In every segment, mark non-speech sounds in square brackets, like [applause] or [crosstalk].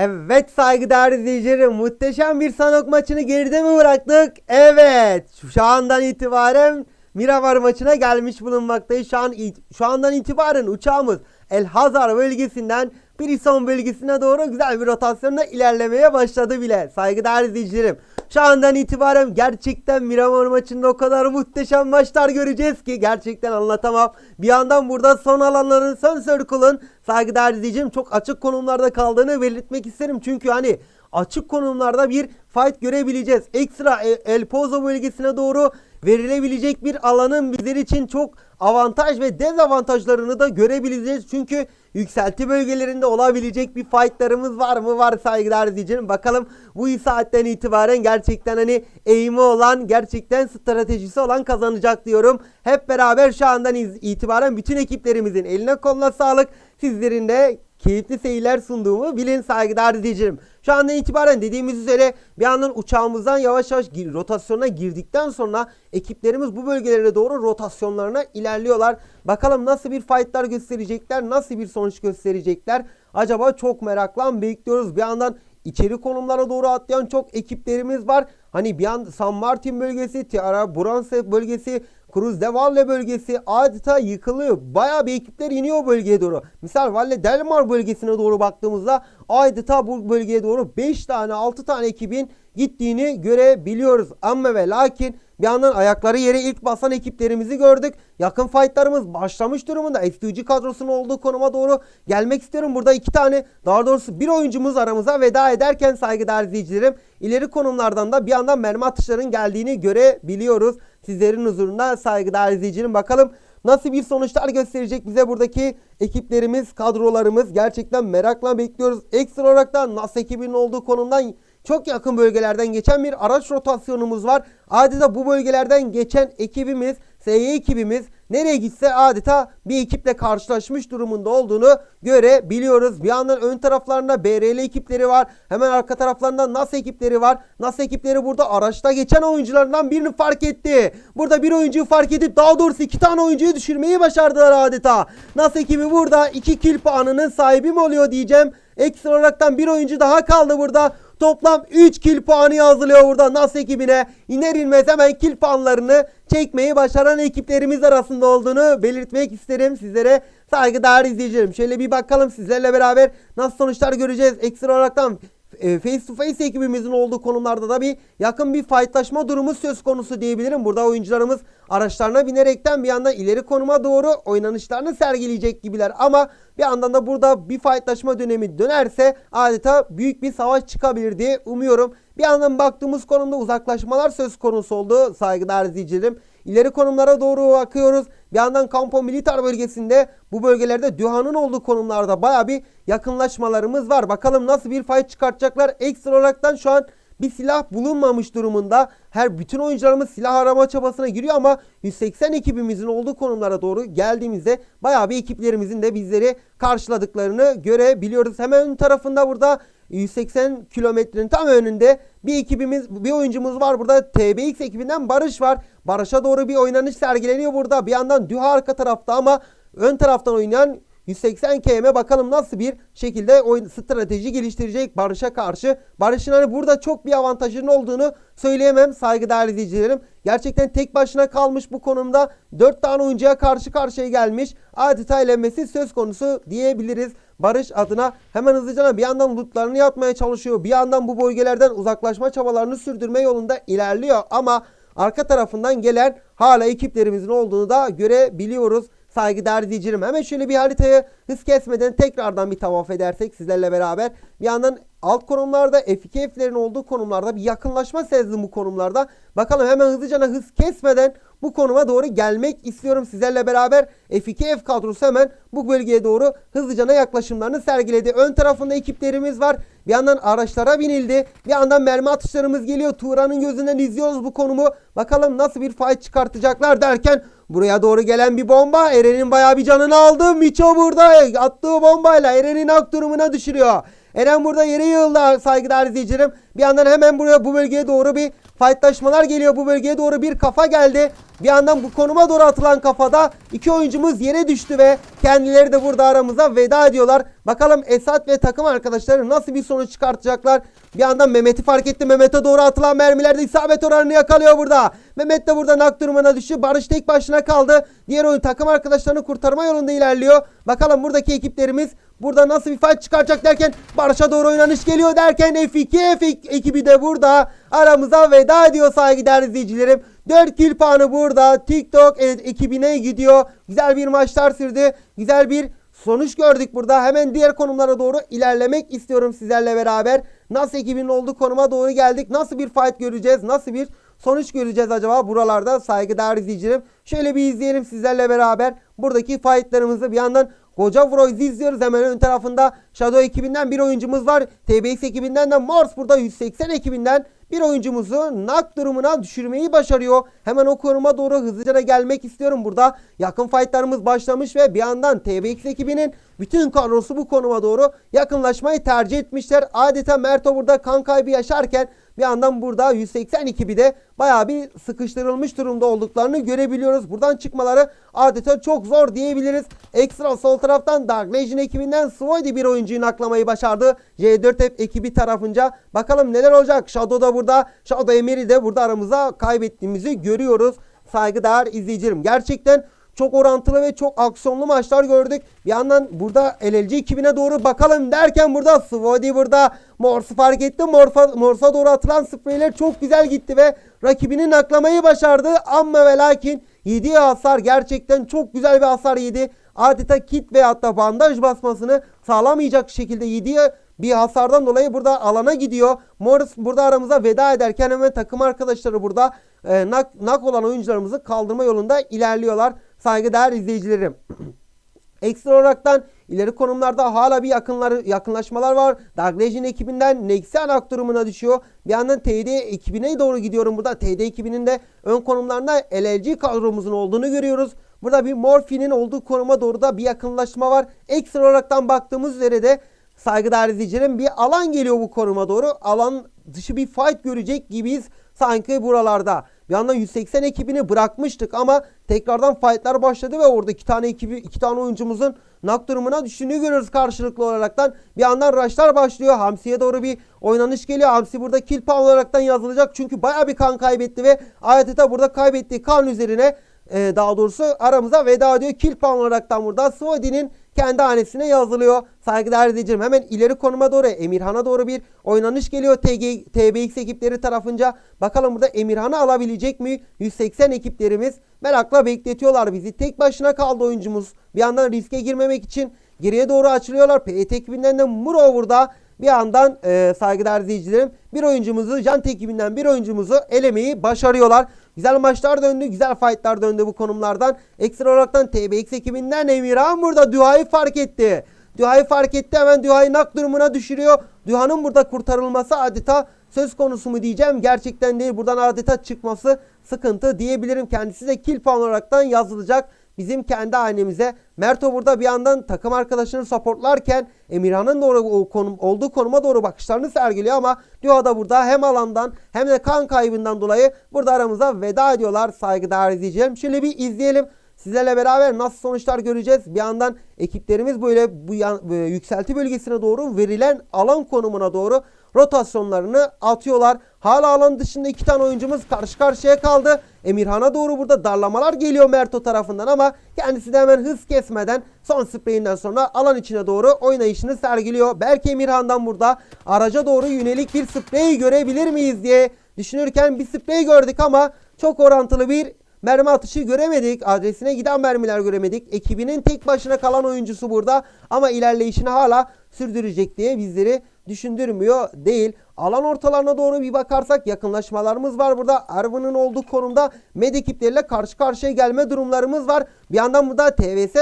Evet saygıdeğer izleyicilerim muhteşem bir Sanok maçını geride mi bıraktık? Evet şu andan itibaren Miravar maçına gelmiş bulunmaktayız. Şu an şu andan itibaren uçağımız El Hazar bölgesinden Prison bölgesine doğru güzel bir rotasyonla ilerlemeye başladı bile. Saygıdeğer izleyicilerim. Şu andan itibaren gerçekten Miramar maçında o kadar muhteşem maçlar göreceğiz ki gerçekten anlatamam. Bir yandan burada son alanların son circle'ın saygıdeğer izleyicilerim çok açık konumlarda kaldığını belirtmek isterim. Çünkü hani açık konumlarda bir fight görebileceğiz. Ekstra El Pozo bölgesine doğru verilebilecek bir alanın bizler için çok avantaj ve dezavantajlarını da görebileceğiz. Çünkü yükselti bölgelerinde olabilecek bir fightlarımız var mı? Var saygıdeğer izleyicilerim. Bakalım bu saatten itibaren gerçekten hani eğimi olan, gerçekten stratejisi olan kazanacak diyorum. Hep beraber şu andan itibaren bütün ekiplerimizin eline koluna sağlık. Sizlerin de keyifli seyirler sunduğumu bilin saygıdeğer izleyicilerim. Şu andan itibaren dediğimiz üzere bir yandan uçağımızdan yavaş yavaş rotasyona girdikten sonra ekiplerimiz bu bölgelere doğru rotasyonlarına ilerliyorlar. Bakalım nasıl bir fightlar gösterecekler, nasıl bir sonuç gösterecekler. Acaba çok merakla bekliyoruz. Bir yandan içeri konumlara doğru atlayan çok ekiplerimiz var. Hani bir an San Martin bölgesi, Tiara Bronze bölgesi, Cruz de Valle bölgesi adeta yıkılıyor. Bayağı bir ekipler iniyor bölgeye doğru. Misal Valle Del Mar bölgesine doğru baktığımızda adeta bu bölgeye doğru 5 tane 6 tane ekibin gittiğini görebiliyoruz. Ama ve lakin bir yandan ayakları yere ilk basan ekiplerimizi gördük. Yakın fightlarımız başlamış durumunda. FTG kadrosunun olduğu konuma doğru gelmek istiyorum. Burada iki tane daha doğrusu bir oyuncumuz aramıza veda ederken saygıdeğer izleyicilerim ileri konumlardan da bir yandan mermi atışların geldiğini görebiliyoruz. Sizlerin huzurunda saygıdeğer izleyicilerim bakalım nasıl bir sonuçlar gösterecek bize buradaki ekiplerimiz, kadrolarımız gerçekten merakla bekliyoruz. Ekstra olarak da NAS ekibinin olduğu konumdan çok yakın bölgelerden geçen bir araç rotasyonumuz var. Adeta bu bölgelerden geçen ekibimiz, SY ekibimiz nereye gitse adeta bir ekiple karşılaşmış durumunda olduğunu görebiliyoruz. Bir yandan ön taraflarında BRL ekipleri var. Hemen arka taraflarında NAS ekipleri var. NAS ekipleri burada araçta geçen oyuncularından birini fark etti. Burada bir oyuncuyu fark edip daha doğrusu iki tane oyuncuyu düşürmeyi başardılar adeta. NAS ekibi burada iki kill puanının sahibi mi oluyor diyeceğim. Ekstra olaraktan bir oyuncu daha kaldı burada. Toplam 3 kill puanı yazılıyor burada NAS ekibine. İner inmez hemen kill puanlarını çekmeyi başaran ekiplerimiz arasında olduğunu belirtmek isterim sizlere. Saygıdeğer izleyicilerim. Şöyle bir bakalım sizlerle beraber nasıl sonuçlar göreceğiz. Ekstra olaraktan face to face ekibimizin olduğu konumlarda da bir yakın bir fightlaşma durumu söz konusu diyebilirim. Burada oyuncularımız araçlarına binerekten bir yandan ileri konuma doğru oynanışlarını sergileyecek gibiler. Ama bir yandan da burada bir fightlaşma dönemi dönerse adeta büyük bir savaş çıkabilir diye umuyorum. Bir yandan baktığımız konumda uzaklaşmalar söz konusu oldu saygıdeğer izleyicilerim. İleri konumlara doğru bakıyoruz. Bir yandan Campo Militar bölgesinde bu bölgelerde Dühan'ın olduğu konumlarda baya bir yakınlaşmalarımız var. Bakalım nasıl bir fight çıkartacaklar. Ekstra olaraktan şu an bir silah bulunmamış durumunda. Her bütün oyuncularımız silah arama çabasına giriyor ama 180 ekibimizin olduğu konumlara doğru geldiğimizde bayağı bir ekiplerimizin de bizleri karşıladıklarını görebiliyoruz. Hemen ön tarafında burada 180 kilometrenin tam önünde bir ekibimiz, bir oyuncumuz var burada. TBX ekibinden Barış var. Barış'a doğru bir oynanış sergileniyor burada. Bir yandan Düha arka tarafta ama ön taraftan oynayan 180 km bakalım nasıl bir şekilde oyun strateji geliştirecek Barış'a karşı. Barış'ın hani burada çok bir avantajının olduğunu söyleyemem saygıdeğer izleyicilerim. Gerçekten tek başına kalmış bu konumda 4 tane oyuncuya karşı karşıya gelmiş. Adeta elenmesi söz konusu diyebiliriz. Barış adına hemen hızlıca bir yandan lootlarını yapmaya çalışıyor. Bir yandan bu bölgelerden uzaklaşma çabalarını sürdürme yolunda ilerliyor. Ama arka tarafından gelen hala ekiplerimizin olduğunu da görebiliyoruz. Saygıdeğer izleyicilerim. Hemen şöyle bir haritayı hız kesmeden tekrardan bir tavaf edersek sizlerle beraber. Bir yandan alt konumlarda F2F'lerin olduğu konumlarda bir yakınlaşma sezdim bu konumlarda. Bakalım hemen hızlıca hız kesmeden bu konuma doğru gelmek istiyorum sizlerle beraber. F2F kadrosu hemen bu bölgeye doğru hızlıca yaklaşımlarını sergiledi. Ön tarafında ekiplerimiz var. Bir yandan araçlara binildi. Bir yandan mermi atışlarımız geliyor. Tuğra'nın gözünden izliyoruz bu konumu. Bakalım nasıl bir fight çıkartacaklar derken buraya doğru gelen bir bomba Eren'in bayağı bir canını aldı. Miço burada attığı bombayla Eren'in ak durumuna düşürüyor. Eren burada yere yığıldı saygıdeğer izleyicilerim. Bir yandan hemen buraya bu bölgeye doğru bir fightlaşmalar geliyor bu bölgeye doğru bir kafa geldi. Bir yandan bu konuma doğru atılan kafada iki oyuncumuz yere düştü ve kendileri de burada aramıza veda ediyorlar. Bakalım Esat ve takım arkadaşları nasıl bir sonuç çıkartacaklar. Bir yandan Mehmet'i fark etti. Mehmet'e doğru atılan mermilerde isabet oranını yakalıyor burada. Mehmet de burada nak durumuna düştü. Barış tek başına kaldı. Diğer oyun takım arkadaşlarını kurtarma yolunda ilerliyor. Bakalım buradaki ekiplerimiz burada nasıl bir fight çıkaracak derken Barış'a doğru oynanış geliyor derken F2 F2 ekibi de burada aramıza veda ediyor saygıdeğer izleyicilerim. 4 kill puanı burada TikTok e- ekibine gidiyor. Güzel bir maçlar sürdü. Güzel bir sonuç gördük burada. Hemen diğer konumlara doğru ilerlemek istiyorum sizlerle beraber. Nasıl ekibinin olduğu konuma doğru geldik. Nasıl bir fight göreceğiz? Nasıl bir sonuç göreceğiz acaba buralarda saygıdeğer izleyicilerim. Şöyle bir izleyelim sizlerle beraber. Buradaki fightlarımızı bir yandan Koca Vroiz'i izliyoruz. Hemen ön tarafında Shadow ekibinden bir oyuncumuz var. TBX ekibinden de Mars burada 180 ekibinden bir oyuncumuzu nak durumuna düşürmeyi başarıyor. Hemen o konuma doğru hızlıca da gelmek istiyorum burada. Yakın fightlarımız başlamış ve bir yandan TBX ekibinin bütün kadrosu bu konuma doğru yakınlaşmayı tercih etmişler. Adeta Merto burada kan kaybı yaşarken bir yandan burada 180 ekibi de bayağı bir sıkıştırılmış durumda olduklarını görebiliyoruz. Buradan çıkmaları adeta çok zor diyebiliriz. Ekstra sol taraftan Dark Legion ekibinden Svoidi bir oyuncuyu naklamayı başardı. J4 hep ekibi tarafınca. Bakalım neler olacak. Shadow da burada. Shadow Emery de burada aramıza kaybettiğimizi görüyoruz. Saygıdeğer izleyicilerim. Gerçekten çok orantılı ve çok aksiyonlu maçlar gördük. Bir yandan burada LLC ekibine doğru bakalım derken burada Svodi burada Morse'u fark etti. Morfa, Morse'a doğru atılan spreyler çok güzel gitti ve rakibini naklamayı başardı. Ama ve lakin yediği hasar gerçekten çok güzel bir hasar yedi. Adeta kit ve hatta bandaj basmasını sağlamayacak şekilde yediği bir hasardan dolayı burada alana gidiyor. Morris burada aramıza veda ederken hemen takım arkadaşları burada e, nak, nak olan oyuncularımızı kaldırma yolunda ilerliyorlar. Saygıdeğer izleyicilerim. [clears throat] Ekstra olaraktan ileri konumlarda hala bir yakınlar, yakınlaşmalar var. Dark Legion ekibinden Nexian ak durumuna düşüyor. Bir yandan TD ekibine doğru gidiyorum burada. TD ekibinin de ön konumlarında LLG kadromuzun olduğunu görüyoruz. Burada bir Morphe'nin olduğu konuma doğru da bir yakınlaşma var. Ekstra olaraktan baktığımız üzere de saygıdeğer izleyicilerim bir alan geliyor bu konuma doğru. Alan dışı bir fight görecek gibiyiz sanki buralarda. Bir yandan 180 ekibini bırakmıştık ama tekrardan fightlar başladı ve orada iki tane ekibi, iki tane oyuncumuzun nak durumuna düştüğünü görüyoruz karşılıklı olaraktan. Bir yandan rushlar başlıyor. Hamsi'ye doğru bir oynanış geliyor. Hamsi burada kill puan olaraktan yazılacak. Çünkü baya bir kan kaybetti ve adeta burada kaybettiği kan üzerine e, daha doğrusu aramıza veda ediyor. Kill puan olaraktan burada Swadi'nin kendi hanesine yazılıyor. Saygıdeğer izleyicilerim hemen ileri konuma doğru Emirhan'a doğru bir oynanış geliyor TG, TBX ekipleri tarafınca. Bakalım burada Emirhan'ı alabilecek mi? 180 ekiplerimiz merakla bekletiyorlar bizi. Tek başına kaldı oyuncumuz. Bir yandan riske girmemek için geriye doğru açılıyorlar. PET ekibinden de Muro burada. Bir yandan e, saygıdeğer izleyicilerim bir oyuncumuzu Jant ekibinden bir oyuncumuzu elemeyi başarıyorlar. Güzel maçlar döndü. Güzel fightlar döndü bu konumlardan. Ekstra olaraktan TBX ekibinden Emirhan burada Duha'yı fark etti. Duha'yı fark etti hemen Duha'yı nak durumuna düşürüyor. Duha'nın burada kurtarılması adeta söz konusu mu diyeceğim. Gerçekten değil. Buradan adeta çıkması sıkıntı diyebilirim. Kendisi de kill puan olaraktan yazılacak bizim kendi hanemize. Merto burada bir yandan takım arkadaşını supportlarken Emirhan'ın doğru konum, olduğu konuma doğru bakışlarını sergiliyor ama Dua da burada hem alandan hem de kan kaybından dolayı burada aramıza veda ediyorlar saygıdeğer izleyicilerim. Şöyle bir izleyelim. Sizlerle beraber nasıl sonuçlar göreceğiz? Bir yandan ekiplerimiz böyle bu yan, e, yükselti bölgesine doğru verilen alan konumuna doğru rotasyonlarını atıyorlar. Hala alan dışında iki tane oyuncumuz karşı karşıya kaldı. Emirhan'a doğru burada darlamalar geliyor Merto tarafından ama kendisi de hemen hız kesmeden son spreyinden sonra alan içine doğru oynayışını sergiliyor. Belki Emirhan'dan burada araca doğru yönelik bir sprey görebilir miyiz diye düşünürken bir sprey gördük ama çok orantılı bir mermi atışı göremedik. Adresine giden mermiler göremedik. Ekibinin tek başına kalan oyuncusu burada ama ilerleyişini hala sürdürecek diye bizleri düşündürmüyor değil. Alan ortalarına doğru bir bakarsak yakınlaşmalarımız var burada. Ervin'in olduğu konumda med ekipleriyle karşı karşıya gelme durumlarımız var. Bir yandan burada TVS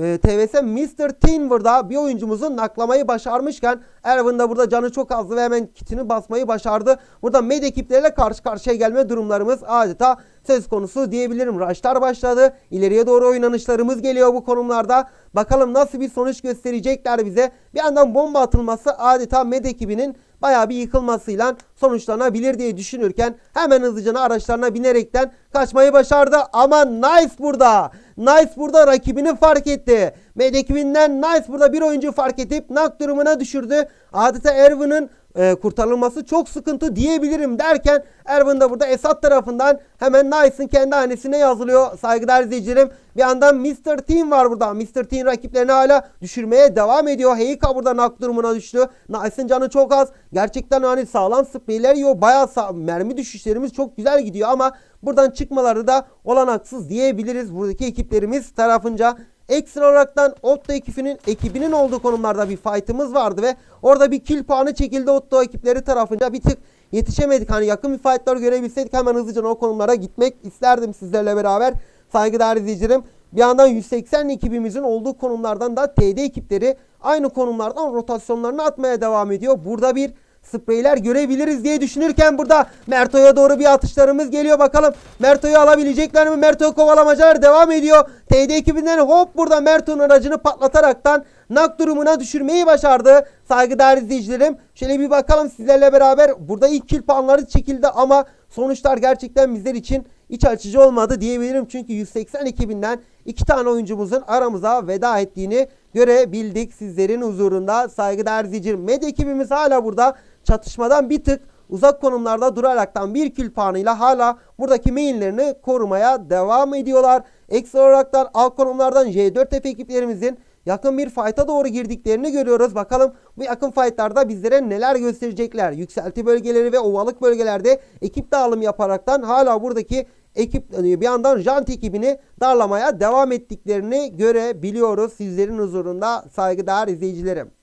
e, TVS Mr. Teen burada bir oyuncumuzun naklamayı başarmışken Erwin de burada canı çok azdı ve hemen kitini basmayı başardı. Burada med ekipleriyle karşı karşıya gelme durumlarımız adeta söz konusu diyebilirim. Raşlar başladı. İleriye doğru oynanışlarımız geliyor bu konumlarda. Bakalım nasıl bir sonuç gösterecekler bize. Bir yandan bomba atılması adeta med ekibinin bayağı bir yıkılmasıyla sonuçlanabilir diye düşünürken hemen hızlıca araçlarına binerekten kaçmayı başardı. Ama Nice burada. Nice burada rakibini fark etti. Med ekibinden Nice burada bir oyuncu fark edip knock durumuna düşürdü. Adeta Erwin'in e, kurtarılması çok sıkıntı diyebilirim derken Erwin de burada Esat tarafından hemen Nice'ın kendi hanesine yazılıyor. Saygıdeğer izleyicilerim. Bir yandan Mr. Team var burada. Mr. Team rakiplerini hala düşürmeye devam ediyor. Heika burada nak durumuna düştü. Nice'ın canı çok az. Gerçekten hani sağlam spreyler yiyor. Bayağı mermi düşüşlerimiz çok güzel gidiyor ama buradan çıkmaları da olanaksız diyebiliriz. Buradaki ekiplerimiz tarafınca Ekstra olaraktan Otto ekibinin ekibinin olduğu konumlarda bir fight'ımız vardı ve orada bir kill puanı çekildi Otto ekipleri tarafınca bir tık yetişemedik. Hani yakın bir fight'lar görebilseydik hemen hızlıca o konumlara gitmek isterdim sizlerle beraber. Saygıdeğer izleyicilerim. Bir yandan 180 ekibimizin olduğu konumlardan da TD ekipleri aynı konumlardan rotasyonlarını atmaya devam ediyor. Burada bir spreyler görebiliriz diye düşünürken burada Merto'ya doğru bir atışlarımız geliyor bakalım. Merto'yu alabilecekler mi? Merto kovalamacalar devam ediyor. TD ekibinden hop burada Merto'nun aracını patlataraktan nak durumuna düşürmeyi başardı. Saygıdeğer izleyicilerim. Şöyle bir bakalım sizlerle beraber. Burada ilk kill puanları çekildi ama sonuçlar gerçekten bizler için iç açıcı olmadı diyebilirim. Çünkü 180 ekibinden iki tane oyuncumuzun aramıza veda ettiğini görebildik sizlerin huzurunda. Saygıdeğer izleyicilerim. Med ekibimiz hala burada çatışmadan bir tık uzak konumlarda duraraktan bir kill puanıyla hala buradaki mainlerini korumaya devam ediyorlar. Ekstra olaraktan alt konumlardan J4F ekiplerimizin yakın bir fight'a doğru girdiklerini görüyoruz. Bakalım bu yakın fight'larda bizlere neler gösterecekler. Yükselti bölgeleri ve ovalık bölgelerde ekip dağılım yaparaktan hala buradaki ekip bir yandan Jant ekibini darlamaya devam ettiklerini görebiliyoruz. Sizlerin huzurunda saygıdeğer izleyicilerim.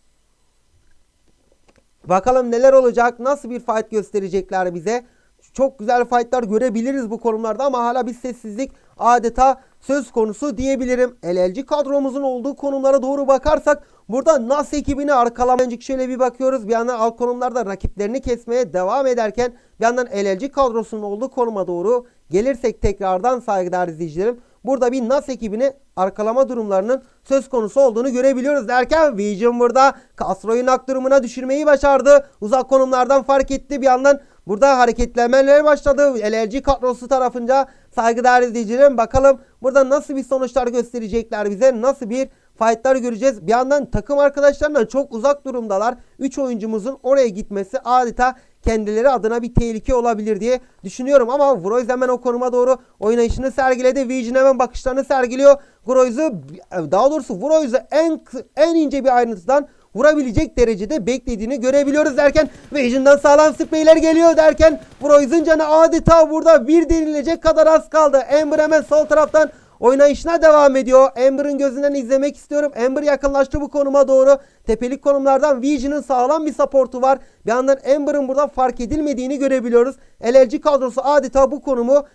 Bakalım neler olacak, nasıl bir fight gösterecekler bize. Çok güzel fightlar görebiliriz bu konumlarda ama hala bir sessizlik adeta söz konusu diyebilirim. LLC kadromuzun olduğu konumlara doğru bakarsak burada NAS ekibini arkalamaya şöyle bir bakıyoruz. Bir yandan alt konumlarda rakiplerini kesmeye devam ederken bir yandan LLC kadrosunun olduğu konuma doğru gelirsek tekrardan saygıdeğer izleyicilerim. Burada bir NAS ekibini arkalama durumlarının söz konusu olduğunu görebiliyoruz derken Vision burada Castro'yu nak durumuna düşürmeyi başardı. Uzak konumlardan fark etti bir yandan burada hareketlenmeler başladı. LLC kadrosu tarafınca saygıdeğer izleyicilerim bakalım burada nasıl bir sonuçlar gösterecekler bize nasıl bir fightlar göreceğiz. Bir yandan takım arkadaşlarından çok uzak durumdalar. 3 oyuncumuzun oraya gitmesi adeta kendileri adına bir tehlike olabilir diye düşünüyorum. Ama Vroiz hemen o konuma doğru oynayışını sergiledi. Vision hemen bakışlarını sergiliyor. Vroiz'u daha doğrusu Vroiz'u en, en ince bir ayrıntıdan vurabilecek derecede beklediğini görebiliyoruz derken Vision'dan sağlam spreyler geliyor derken Vroiz'un canı adeta burada bir denilecek kadar az kaldı. Ember hemen sol taraftan oynayışına devam ediyor. Amber'ın gözünden izlemek istiyorum. Amber yakınlaştı bu konuma doğru. Tepelik konumlardan Vision'ın sağlam bir supportu var. Bir yandan Amber'ın burada fark edilmediğini görebiliyoruz. LLC kadrosu adeta bu konumu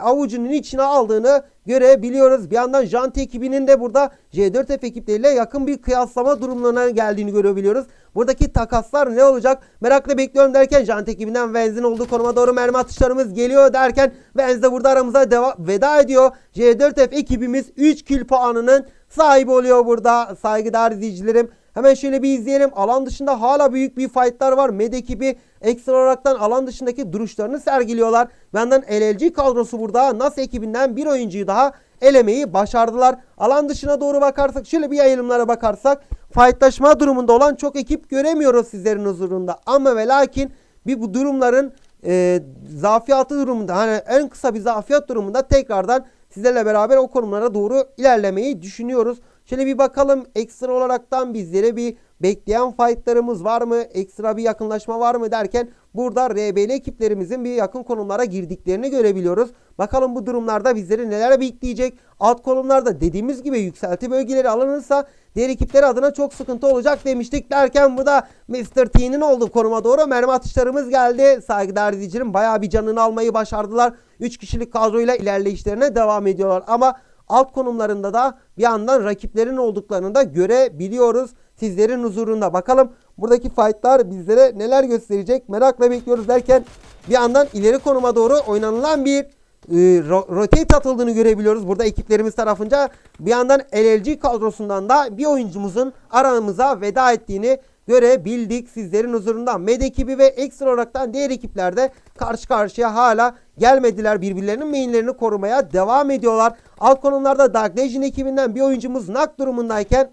avucunun içine aldığını görebiliyoruz. Bir yandan Janti ekibinin de burada J4F ekipleriyle yakın bir kıyaslama durumlarına geldiğini görebiliyoruz. Buradaki takaslar ne olacak? Merakla bekliyorum derken Janti ekibinden Venz'in olduğu konuma doğru mermi atışlarımız geliyor derken Venz de burada aramıza veda ediyor. J4F ekibimiz 3 kill puanının sahibi oluyor burada saygıdeğer izleyicilerim. Hemen şöyle bir izleyelim. Alan dışında hala büyük bir fightlar var. Med ekibi ekstra olaraktan alan dışındaki duruşlarını sergiliyorlar. Bir yandan LLC kadrosu burada. NAS ekibinden bir oyuncuyu daha elemeyi başardılar. Alan dışına doğru bakarsak şöyle bir yayılımlara bakarsak fightlaşma durumunda olan çok ekip göremiyoruz sizlerin huzurunda. Ama ve lakin bir bu durumların e, zafiyatı durumunda hani en kısa bir zafiyat durumunda tekrardan sizlerle beraber o konumlara doğru ilerlemeyi düşünüyoruz. Şöyle bir bakalım ekstra olaraktan bizlere bir bekleyen fightlarımız var mı? Ekstra bir yakınlaşma var mı derken burada RBL ekiplerimizin bir yakın konumlara girdiklerini görebiliyoruz. Bakalım bu durumlarda bizleri neler bekleyecek? Alt konumlarda dediğimiz gibi yükselti bölgeleri alınırsa diğer ekipler adına çok sıkıntı olacak demiştik derken burada Mr. T'nin olduğu konuma doğru mermi atışlarımız geldi. Saygıdeğer izleyicilerim bayağı bir canını almayı başardılar. 3 kişilik kadroyla ilerleyişlerine devam ediyorlar ama alt konumlarında da bir yandan rakiplerin olduklarını da görebiliyoruz. Sizlerin huzurunda bakalım buradaki fightlar bizlere neler gösterecek merakla bekliyoruz derken bir yandan ileri konuma doğru oynanılan bir e, ro- rotate atıldığını görebiliyoruz. Burada ekiplerimiz tarafınca bir yandan LLG kadrosundan da bir oyuncumuzun aramıza veda ettiğini görebildik sizlerin huzurunda. Med ekibi ve ekstra olaraktan diğer ekiplerde karşı karşıya hala gelmediler. Birbirlerinin mainlerini korumaya devam ediyorlar. Alt konumlarda Dark Legion ekibinden bir oyuncumuz nak durumundayken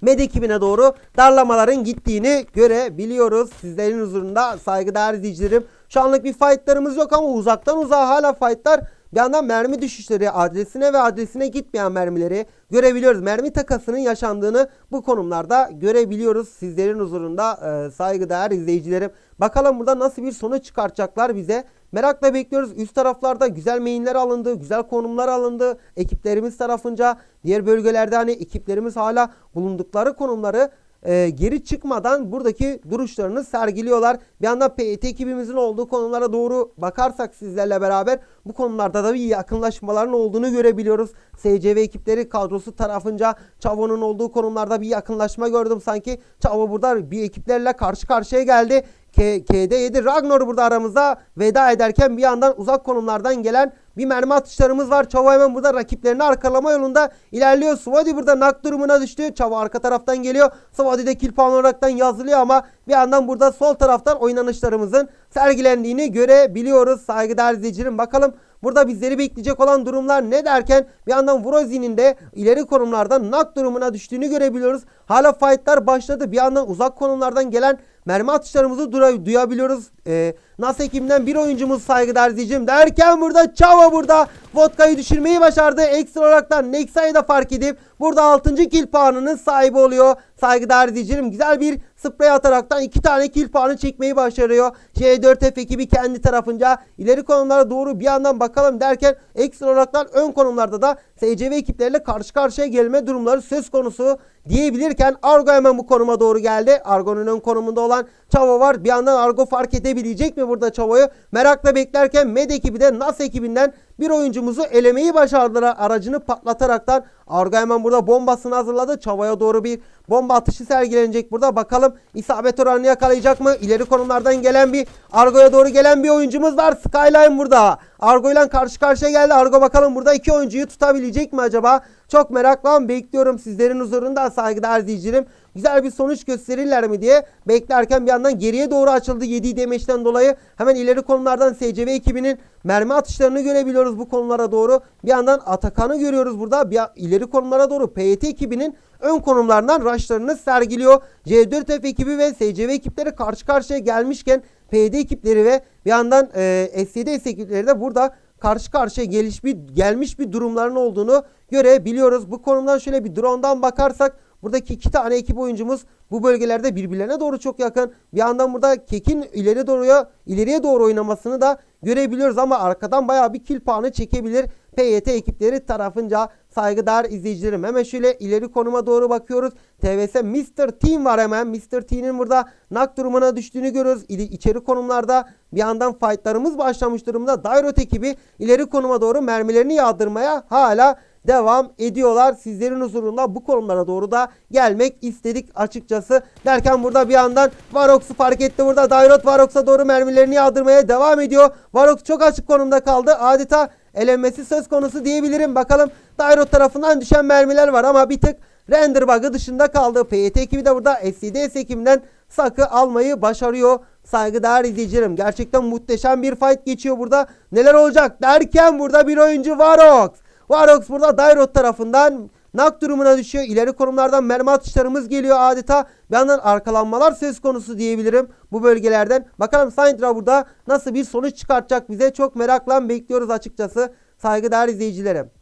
Med ekibine doğru darlamaların gittiğini görebiliyoruz. Sizlerin huzurunda saygıdeğer izleyicilerim. Şu anlık bir fightlarımız yok ama uzaktan uzağa hala fightlar bir yandan mermi düşüşleri adresine ve adresine gitmeyen mermileri görebiliyoruz. Mermi takasının yaşandığını bu konumlarda görebiliyoruz. Sizlerin huzurunda e, saygıdeğer izleyicilerim. Bakalım burada nasıl bir sonuç çıkartacaklar bize. Merakla bekliyoruz. Üst taraflarda güzel mainler alındı, güzel konumlar alındı. Ekiplerimiz tarafınca diğer bölgelerde hani ekiplerimiz hala bulundukları konumları e, geri çıkmadan buradaki duruşlarını sergiliyorlar. Bir yandan PYT ekibimizin olduğu konulara doğru bakarsak sizlerle beraber bu konularda da bir yakınlaşmaların olduğunu görebiliyoruz. SCV ekipleri kadrosu tarafınca Çavo'nun olduğu konumlarda bir yakınlaşma gördüm sanki. Çavo burada bir ekiplerle karşı karşıya geldi. K- KD7 Ragnar burada aramızda veda ederken bir yandan uzak konumlardan gelen bir mermi atışlarımız var. Çavo hemen burada rakiplerini arkalama yolunda ilerliyor. Svadi burada nak durumuna düştü. Çavo arka taraftan geliyor. Svadi de kill puan olaraktan yazılıyor ama bir yandan burada sol taraftan oynanışlarımızın sergilendiğini görebiliyoruz. Saygıdeğer izleyicilerim bakalım Burada bizleri bekleyecek olan durumlar ne derken bir yandan Vrozi'nin de ileri konumlardan nak durumuna düştüğünü görebiliyoruz. Hala fightlar başladı. Bir yandan uzak konumlardan gelen mermi atışlarımızı duyabiliyoruz. Ee, Nas ekibinden bir oyuncumuz saygıdeğer izleyicim derken burada Chava burada Vodka'yı düşürmeyi başardı. Ekstra olaraktan Nexa'yı da fark edip burada 6. kill puanının sahibi oluyor. Saygıdeğer izleyicilerim güzel bir sprey ataraktan 2 tane kill puanı çekmeyi başarıyor. J4F ekibi kendi tarafınca ileri konumlara doğru bir yandan bakalım derken ekstra olaraktan ön konumlarda da SCV ekipleriyle karşı karşıya gelme durumları söz konusu diyebilirken Argo hemen bu konuma doğru geldi. Argo'nun ön konumunda olan Chavo var. Bir yandan Argo fark edebilecek mi burada Chavo'yu? Merakla beklerken Med ekibi de Nas ekibinden bir oyuncumuzu elemeyi başardılar. Aracını patlataraktan Argo hemen burada bombasını hazırladı. Chavo'ya doğru bir bomba atışı sergilenecek burada. Bakalım isabet oranını yakalayacak mı? İleri konumlardan gelen bir Argo'ya doğru gelen bir oyuncumuz var. Skyline burada. Argo ile karşı karşıya geldi. Argo bakalım burada iki oyuncuyu tutabilecek mi acaba? Çok merakla bekliyorum sizlerin huzurunda saygıdeğer izleyicilerim. Güzel bir sonuç gösterirler mi diye beklerken bir yandan geriye doğru açıldı 7 demeçten dolayı. Hemen ileri konulardan SCV ekibinin mermi atışlarını görebiliyoruz bu konulara doğru. Bir yandan Atakan'ı görüyoruz burada. Bir ileri konumlara doğru PYT ekibinin ön konumlarından rushlarını sergiliyor. C4F ekibi ve SCV ekipleri karşı karşıya gelmişken PD ekipleri ve bir yandan e, ekipleri de burada karşı karşıya geliş bir, gelmiş bir durumların olduğunu görebiliyoruz. Bu konumdan şöyle bir drone'dan bakarsak buradaki iki tane ekip oyuncumuz bu bölgelerde birbirlerine doğru çok yakın. Bir yandan burada Kek'in ileri doğruya ileriye doğru oynamasını da görebiliyoruz ama arkadan bayağı bir kill puanı çekebilir. PYT ekipleri tarafınca saygıdeğer izleyicilerim. Hemen şöyle ileri konuma doğru bakıyoruz. TVS Mr. Team var hemen. Mr. T'nin burada nak durumuna düştüğünü görüyoruz. İli- içeri konumlarda bir yandan fightlarımız başlamış durumda. Dairot ekibi ileri konuma doğru mermilerini yağdırmaya hala devam ediyorlar. Sizlerin huzurunda bu konumlara doğru da gelmek istedik açıkçası. Derken burada bir yandan Varox'u fark etti. Burada Dairot Varox'a doğru mermilerini yağdırmaya devam ediyor. Varox çok açık konumda kaldı. Adeta elenmesi söz konusu diyebilirim. Bakalım Dairot tarafından düşen mermiler var ama bir tık render bug'ı dışında kaldı. PYT ekibi de burada SCDS ekibinden sakı almayı başarıyor. Saygıdeğer izleyicilerim. Gerçekten muhteşem bir fight geçiyor burada. Neler olacak derken burada bir oyuncu Varox. Varox burada Dairot tarafından nak durumuna düşüyor. İleri konumlardan mermi atışlarımız geliyor adeta. Bir yandan arkalanmalar söz konusu diyebilirim bu bölgelerden. Bakalım Saintra burada nasıl bir sonuç çıkartacak bize çok merakla bekliyoruz açıkçası. Saygıdeğer izleyicilerim.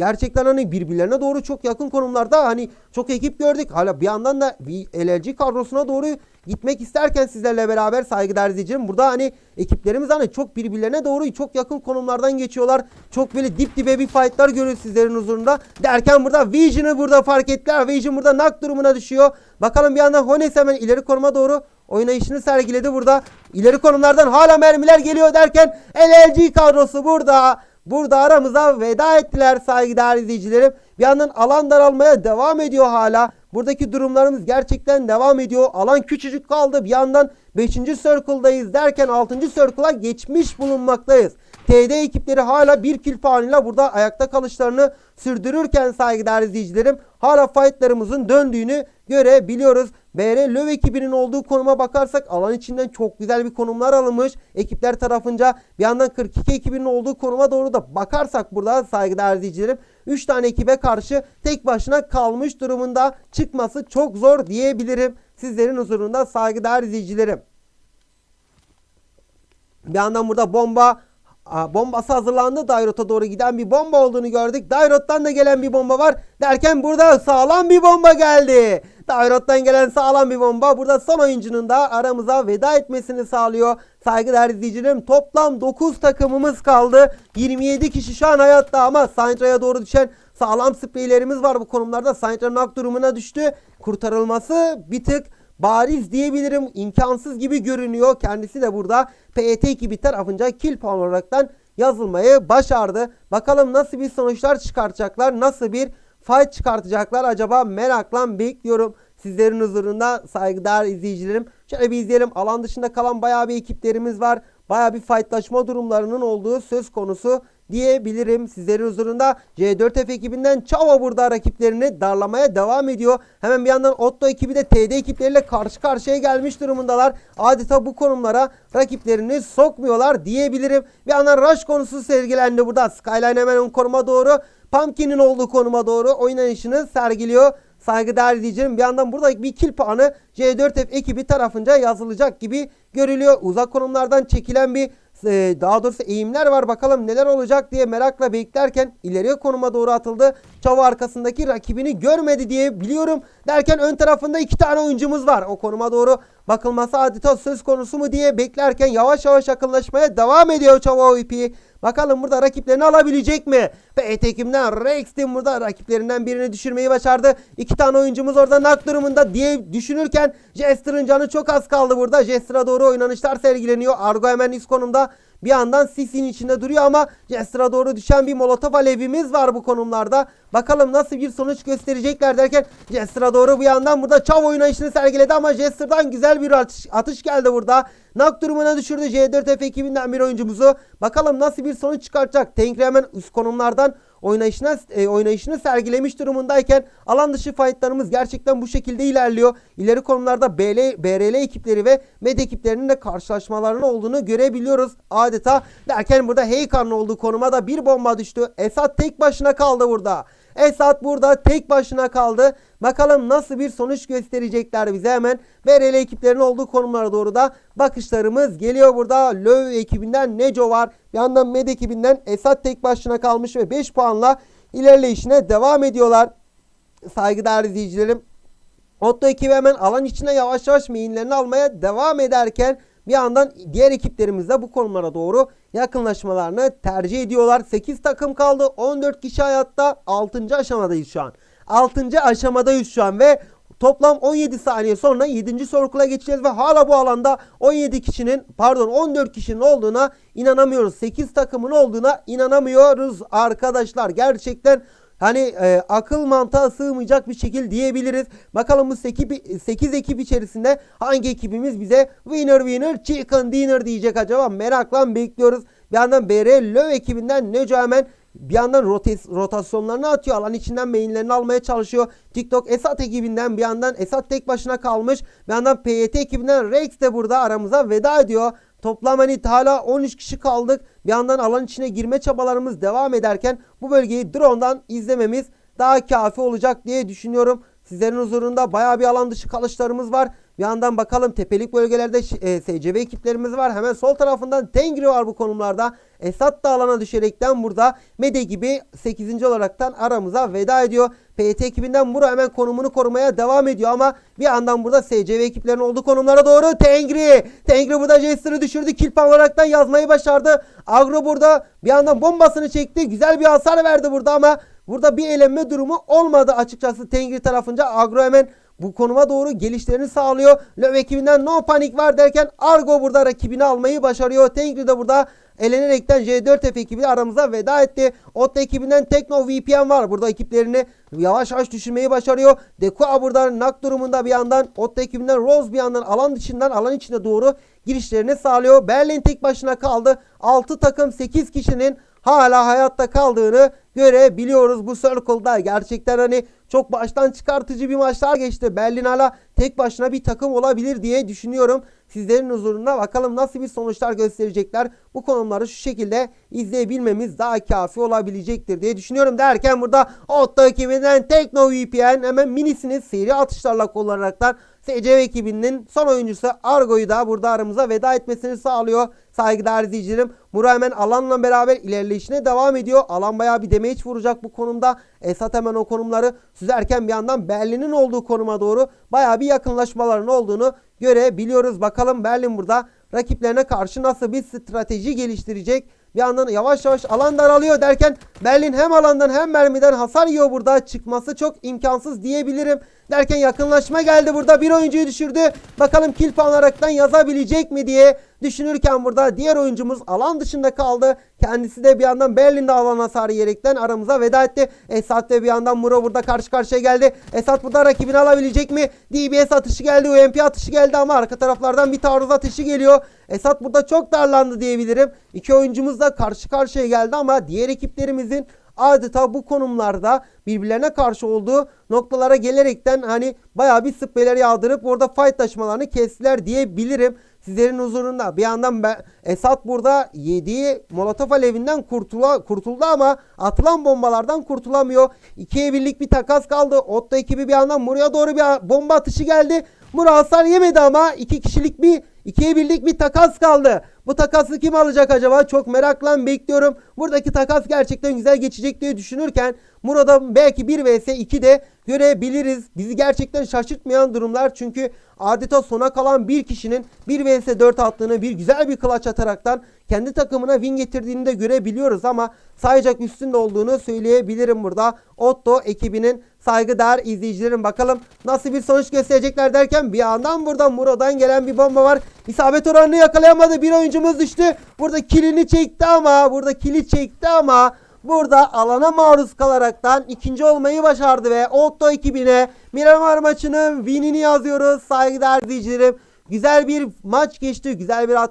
Gerçekten hani birbirlerine doğru çok yakın konumlarda hani çok ekip gördük. Hala bir yandan da bir LLG kadrosuna doğru gitmek isterken sizlerle beraber saygıdeğer izleyicilerim. Burada hani ekiplerimiz hani çok birbirlerine doğru çok yakın konumlardan geçiyorlar. Çok böyle dip dibe bir fightlar görüyoruz sizlerin huzurunda. Derken burada Vision'ı burada fark ettiler. Vision burada nak durumuna düşüyor. Bakalım bir yandan Hones hemen ileri konuma doğru oynayışını sergiledi burada. İleri konumlardan hala mermiler geliyor derken LLG kadrosu burada. Burada aramıza veda ettiler saygıdeğer izleyicilerim. Bir yandan alan daralmaya devam ediyor hala. Buradaki durumlarımız gerçekten devam ediyor. Alan küçücük kaldı. Bir yandan 5. circle'dayız derken 6. circle'a geçmiş bulunmaktayız. TD ekipleri hala bir kill puanıyla burada ayakta kalışlarını sürdürürken saygıdeğer izleyicilerim hala fightlarımızın döndüğünü görebiliyoruz. BR Löv ekibinin olduğu konuma bakarsak alan içinden çok güzel bir konumlar alınmış. Ekipler tarafınca bir yandan 42 ekibinin olduğu konuma doğru da bakarsak burada saygıdeğer izleyicilerim 3 tane ekibe karşı tek başına kalmış durumunda çıkması çok zor diyebilirim. Sizlerin huzurunda saygıdeğer izleyicilerim. Bir yandan burada bomba bombası hazırlandı. Dairot'a doğru giden bir bomba olduğunu gördük. Dairot'tan da gelen bir bomba var. Derken burada sağlam bir bomba geldi. Dairot'tan gelen sağlam bir bomba. Burada son oyuncunun da aramıza veda etmesini sağlıyor. Saygıdeğer izleyicilerim toplam 9 takımımız kaldı. 27 kişi şu an hayatta ama Saintra'ya doğru düşen sağlam spreylerimiz var bu konumlarda. Saintra'nın ak durumuna düştü. Kurtarılması bir tık bariz diyebilirim. imkansız gibi görünüyor. Kendisi de burada PET2 tarafınca kill puan olaraktan yazılmayı başardı. Bakalım nasıl bir sonuçlar çıkartacaklar. Nasıl bir fight çıkartacaklar acaba merakla bekliyorum. Sizlerin huzurunda saygıdeğer izleyicilerim. Şöyle bir izleyelim. Alan dışında kalan bayağı bir ekiplerimiz var. Bayağı bir fightlaşma durumlarının olduğu söz konusu diyebilirim. Sizlerin huzurunda C4F ekibinden Çava burada rakiplerini darlamaya devam ediyor. Hemen bir yandan Otto ekibi de TD ekipleriyle karşı karşıya gelmiş durumundalar. Adeta bu konumlara rakiplerini sokmuyorlar diyebilirim. Bir yandan rush konusu sergilendi burada. Skyline hemen ön konuma doğru. Pumpkin'in olduğu konuma doğru oynayışını sergiliyor. Saygıdeğer izleyicilerim bir yandan burada bir kill puanı C4F ekibi tarafınca yazılacak gibi görülüyor. Uzak konumlardan çekilen bir e, daha doğrusu eğimler var. Bakalım neler olacak diye merakla beklerken ileriye konuma doğru atıldı. Çava arkasındaki rakibini görmedi diye biliyorum. Derken ön tarafında iki tane oyuncumuz var. O konuma doğru bakılması adeta söz konusu mu diye beklerken yavaş yavaş akıllaşmaya devam ediyor Çava OP. Bakalım burada rakiplerini alabilecek mi? Ve etekimden Rex Team burada rakiplerinden birini düşürmeyi başardı. İki tane oyuncumuz orada nak durumunda diye düşünürken Jester'ın canı çok az kaldı burada. Jester'a doğru oynanışlar sergileniyor. Argo hemen üst konumda. Bir yandan Sisi'nin içinde duruyor ama Jester'a doğru düşen bir molotof alevimiz var bu konumlarda. Bakalım nasıl bir sonuç gösterecekler derken Jester'a doğru bir yandan burada Çav oynayışını sergiledi ama Jester'dan güzel bir atış, atış geldi burada. Nak durumuna düşürdü C4F ekibinden bir oyuncumuzu. Bakalım nasıl bir sonuç çıkartacak. Tankre hemen üst konumlardan oynayışına e, oynayışını sergilemiş durumundayken alan dışı fightlarımız gerçekten bu şekilde ilerliyor. İleri konumlarda BL, BRL ekipleri ve med ekiplerinin de karşılaşmalarının olduğunu görebiliyoruz. Adeta derken burada Heykan'ın olduğu konuma da bir bomba düştü. Esat tek başına kaldı burada. Esat burada tek başına kaldı. Bakalım nasıl bir sonuç gösterecekler bize hemen. BRL ekiplerinin olduğu konumlara doğru da bakışlarımız geliyor burada. Löv ekibinden Neco var. Bir yandan Med ekibinden Esat tek başına kalmış ve 5 puanla ilerleyişine devam ediyorlar. Saygıdeğer izleyicilerim. Otto ekibi hemen alan içine yavaş yavaş mainlerini almaya devam ederken bir yandan diğer ekiplerimiz de bu konumlara doğru yakınlaşmalarını tercih ediyorlar. 8 takım kaldı. 14 kişi hayatta 6. aşamadayız şu an. 6. aşamadayız şu an ve toplam 17 saniye sonra 7. sorkula geçeceğiz ve hala bu alanda 17 kişinin pardon 14 kişinin olduğuna inanamıyoruz. 8 takımın olduğuna inanamıyoruz arkadaşlar. Gerçekten Hani e, akıl mantığa sığmayacak bir şekil diyebiliriz. Bakalım bu 8, 8 ekip içerisinde hangi ekibimiz bize winner winner chicken dinner diyecek acaba? Merakla bekliyoruz. Bir yandan BR Löw ekibinden Neco hemen bir yandan rotes, rotasyonlarını atıyor. Alan içinden mainlerini almaya çalışıyor. TikTok Esat ekibinden bir yandan Esat tek başına kalmış. Bir yandan PYT ekibinden Rex de burada aramıza veda ediyor. Toplam hani hala 13 kişi kaldık. Bir yandan alan içine girme çabalarımız devam ederken bu bölgeyi drone'dan izlememiz daha kafi olacak diye düşünüyorum. Sizlerin huzurunda baya bir alan dışı kalışlarımız var. Bir yandan bakalım tepelik bölgelerde e, SCV ekiplerimiz var. Hemen sol tarafından Tengri var bu konumlarda. Esat da düşerekten burada Mede gibi 8. olaraktan aramıza veda ediyor. PT ekibinden Muro hemen konumunu korumaya devam ediyor ama bir yandan burada SCV ekiplerinin olduğu konumlara doğru Tengri. Tengri burada Jester'ı düşürdü. Kilpan olaraktan yazmayı başardı. Agro burada bir yandan bombasını çekti. Güzel bir hasar verdi burada ama Burada bir elenme durumu olmadı açıkçası Tengri tarafınca. Agro hemen bu konuma doğru gelişlerini sağlıyor. Löw ekibinden no panik var derken Argo burada rakibini almayı başarıyor. Tengri de burada elenerekten J4F ekibi aramıza veda etti. Otto ekibinden Tekno VPN var. Burada ekiplerini yavaş yavaş düşürmeyi başarıyor. Dekua burada nak durumunda bir yandan. Otto ekibinden Rose bir yandan alan dışından alan içine doğru girişlerini sağlıyor. Berlin tek başına kaldı. 6 takım 8 kişinin hala hayatta kaldığını görebiliyoruz bu Circle'da. Gerçekten hani çok baştan çıkartıcı bir maçlar geçti. Berlin hala tek başına bir takım olabilir diye düşünüyorum. Sizlerin huzurunda bakalım nasıl bir sonuçlar gösterecekler. Bu konumları şu şekilde izleyebilmemiz daha kafi olabilecektir diye düşünüyorum. Derken burada Otto ekibinden Tekno VPN hemen minisini seri atışlarla kullanaraktan SCV ekibinin son oyuncusu Argo'yu da burada aramıza veda etmesini sağlıyor. Saygıdeğer izleyicilerim. Mura hemen alanla beraber ilerleyişine devam ediyor. Alan bayağı bir damage vuracak bu konumda. Esat hemen o konumları süzerken bir yandan Berlin'in olduğu konuma doğru bayağı bir yakınlaşmaların olduğunu görebiliyoruz. Bakalım Berlin burada rakiplerine karşı nasıl bir strateji geliştirecek. Bir yandan yavaş yavaş alan daralıyor derken Berlin hem alandan hem mermiden hasar yiyor burada. Çıkması çok imkansız diyebilirim. Derken yakınlaşma geldi burada. Bir oyuncuyu düşürdü. Bakalım kill puan olaraktan yazabilecek mi diye düşünürken burada diğer oyuncumuz alan dışında kaldı. Kendisi de bir yandan Berlin'de alan hasarı yerekten aramıza veda etti. Esat ve bir yandan Muro burada karşı karşıya geldi. Esat burada rakibini alabilecek mi? DBS atışı geldi. UMP atışı geldi ama arka taraflardan bir taarruz atışı geliyor. Esat burada çok darlandı diyebilirim. İki oyuncumuz da karşı karşıya geldi ama diğer ekiplerimizin adeta bu konumlarda birbirlerine karşı olduğu noktalara gelerekten hani bayağı bir sıkbeler yağdırıp orada fight taşımalarını kestiler diyebilirim. Sizlerin huzurunda bir yandan ben, Esat burada yediği molotof alevinden kurtula, kurtuldu ama atılan bombalardan kurtulamıyor. İkiye birlik bir takas kaldı. Otto ekibi bir yandan Mura'ya doğru bir bomba atışı geldi. Mura hasar yemedi ama iki kişilik bir ikiye birlik bir takas kaldı. Bu takası kim alacak acaba? Çok merakla bekliyorum. Buradaki takas gerçekten güzel geçecek diye düşünürken Mura'da belki 1 vs 2 de görebiliriz. Bizi gerçekten şaşırtmayan durumlar çünkü adeta sona kalan bir kişinin 1 vs 4 attığını bir güzel bir clutch ataraktan kendi takımına win getirdiğini de görebiliyoruz ama sayacak üstünde olduğunu söyleyebilirim burada. Otto ekibinin saygıdeğer izleyicilerim bakalım nasıl bir sonuç gösterecekler derken bir yandan burada Muro'dan gelen bir bomba var. İsabet oranını yakalayamadı. Bir oyuncumuz düştü. Burada kilini çekti ama burada kili çekti ama burada alana maruz kalaraktan ikinci olmayı başardı ve Otto ekibine Miramar maçının winini yazıyoruz. Saygıdeğer izleyicilerim. Güzel bir maç geçti. Güzel bir